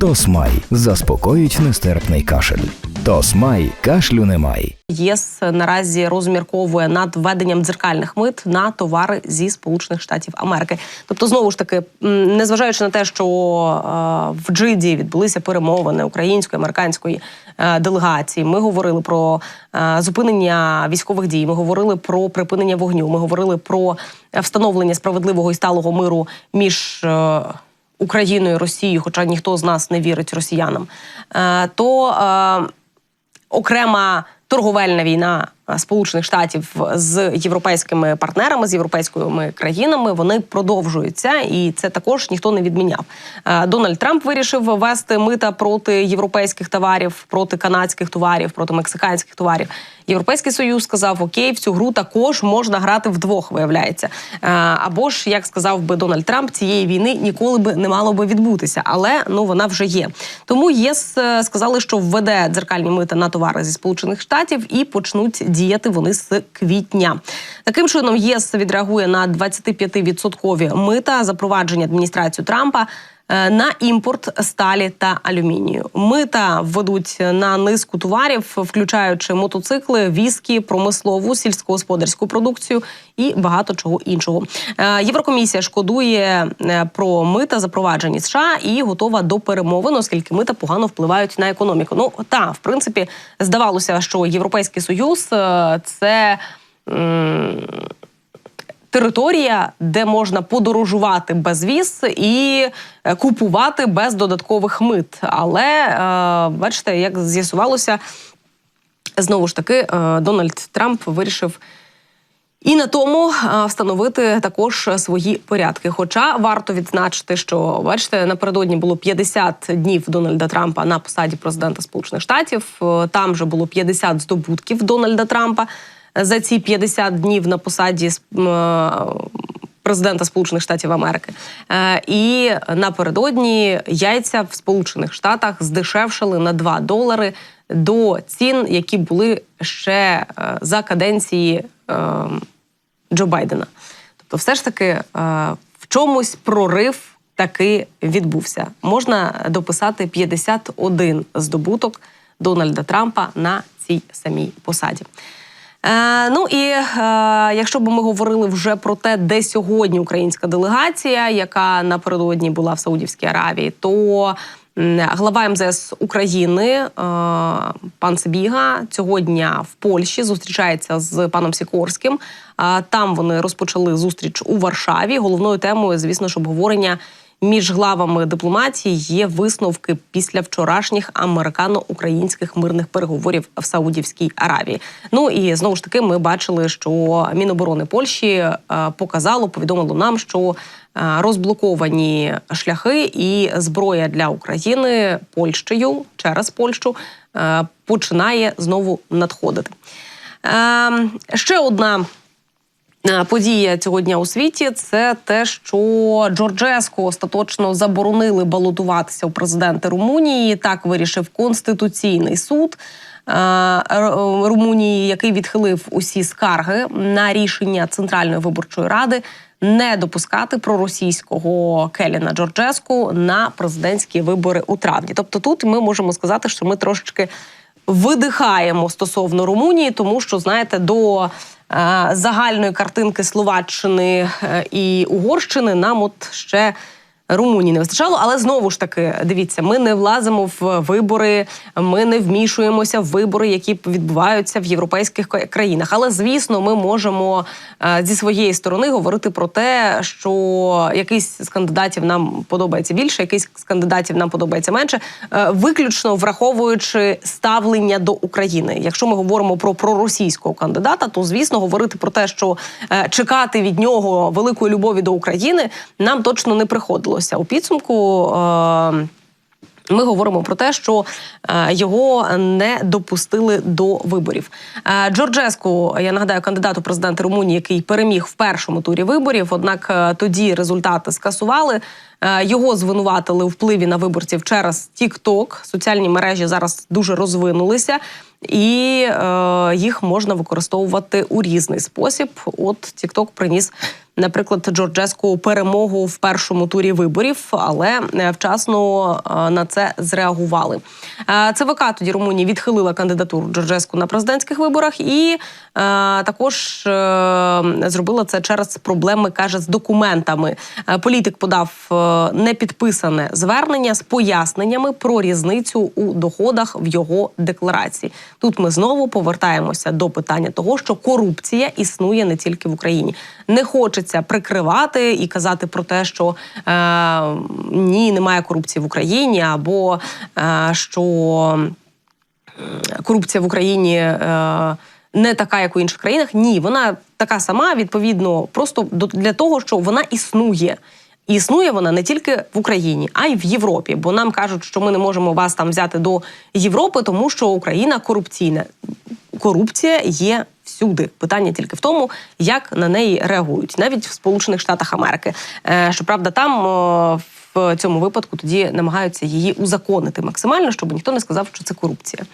Тосмай заспокоїть нестерпний кашель. Тосмай кашлю немає. ЄС наразі розмірковує над введенням дзеркальних мит на товари зі Сполучених Штатів Америки. Тобто, знову ж таки, незважаючи на те, що е, в Джиді відбулися перемовини української американської е, делегації, ми говорили про е, зупинення військових дій. Ми говорили про припинення вогню. Ми говорили про встановлення справедливого і сталого миру між. Україною Росією, хоча ніхто з нас не вірить росіянам, е, то е, окрема торговельна війна е, Сполучених Штатів з європейськими партнерами, з європейськими країнами, вони продовжуються, і це також ніхто не відміняв. Дональд Трамп вирішив ввести мита проти європейських товарів, проти канадських товарів, проти мексиканських товарів. Європейський союз сказав: Окей, в цю гру також можна грати вдвох, виявляється. Е, Або ж, як сказав би Дональд Трамп, цієї війни ніколи би не мало би відбутися, але ну вона вже є. Тому ЄС е, сказали, що введе дзеркальні мита на товари зі Сполучених Штатів і почнуть діяти вони з квітня. Таким чином, ЄС відреагує на 25% мита запровадження адміністрацією Трампа. Е, На імпорт сталі та алюмінію мита введуть на низку товарів, включаючи мотоцикли, віскі, промислову, сільськогосподарську продукцію і багато чого іншого. Е, Єврокомісія шкодує е, про мита запроваджені США і готова до перемовин, оскільки мита погано впливають на економіку. Ну та в принципі здавалося, що європейський союз це. Територія, де можна подорожувати без віз і е, купувати без додаткових мит. Але е, бачите, як з'ясувалося, знову ж таки, е, Дональд Трамп вирішив і на тому встановити також свої порядки. Хоча варто відзначити, що бачите, напередодні було 50 днів Дональда Трампа на посаді президента Сполучених Штатів. Там вже було 50 здобутків Дональда Трампа. За ці 50 днів на посаді е, президента Сполучених Штатів Америки. Е, І напередодні яйця в Сполучених Штатах здешевшили на 2 долари до цін, які були ще е, за каденції Джо Байдена. Тобто, все ж таки в чомусь прорив таки відбувся. Можна дописати 51 здобуток Дональда Трампа на цій самій посаді. Е, ну і е, якщо б ми говорили вже про те, де сьогодні українська делегація, яка напередодні була в Саудівській Аравії, то глава МЗС України е, пан Сибіга цього дня в Польщі зустрічається з паном Сікорським. Там вони розпочали зустріч у Варшаві. Головною темою, звісно ж, обговорення між главами дипломатії є висновки після вчорашніх американо-українських мирних переговорів в Саудівській Аравії. Ну і знову ж таки, ми бачили, що Міноборони Польщі е, показало, повідомило нам, що е, розблоковані шляхи і зброя для України Польщею через Польщу е, починає знову надходити. Е, Ще одна Подія цього дня у світі це те, що Джорджеску остаточно заборонили балотуватися у президенти Румунії. Так вирішив Конституційний суд е, Румунії, який відхилив усі скарги на рішення Центральної виборчої ради не допускати проросійського Келіна Джорджеску на президентські вибори у травні. Тобто, тут ми можемо сказати, що ми трошечки видихаємо стосовно Румунії, тому що знаєте, до е, загальної картинки Словаччини е, і Угорщини нам от ще. Румунії не вистачало, але знову ж таки, дивіться, ми не влазимо в вибори, ми не вмішуємося в вибори, які відбуваються в європейських країнах. Але звісно, ми можемо е, зі своєї сторони говорити про те, що якийсь з кандидатів нам подобається більше, якийсь з кандидатів нам подобається менше, е, виключно враховуючи ставлення до України. Якщо ми говоримо про проросійського кандидата, то звісно говорити про те, що е, чекати від нього великої любові до України нам точно не приходилося. У підсумку. Е, ми говоримо про те, що е, його не допустили до виборів. Е, Джорджеску, я нагадаю, кандидат у президенти Румунії, який переміг в першому турі виборів. Однак тоді результати скасували. Його звинуватили у впливі на виборців через TikTok. Соціальні мережі зараз дуже розвинулися, і їх можна використовувати у різний спосіб. От TikTok приніс наприклад, Джорджеску перемогу в першому турі виборів, але е, вчасно е, на це зреагували. Е, ЦВК тоді Румунії відхилила кандидатуру Джорджеску на президентських виборах і також зробила це через проблеми, каже, з документами. Політик подав непідписане звернення з поясненнями про різницю у доходах в його декларації. Тут ми знову повертаємося до питання того, що корупція існує не тільки в Україні. Не хочеться прикривати і казати про те, що е, ні, немає корупції в Україні, або е, що корупція в Україні. Е, не така, як у інших країнах. Ні, вона така сама, відповідно, просто до- для того, що вона існує. Існує вона не тільки в Україні, а й в Європі. Бо нам кажуть, що ми не можемо вас там взяти до Європи, тому що Україна корупційна. Корупція є всюди. Питання тільки в тому, як на неї реагують, навіть в Сполучених Штатах Америки. Е, Щоправда, там в цьому випадку тоді намагаються її узаконити максимально, щоб ніхто не сказав, що це корупція.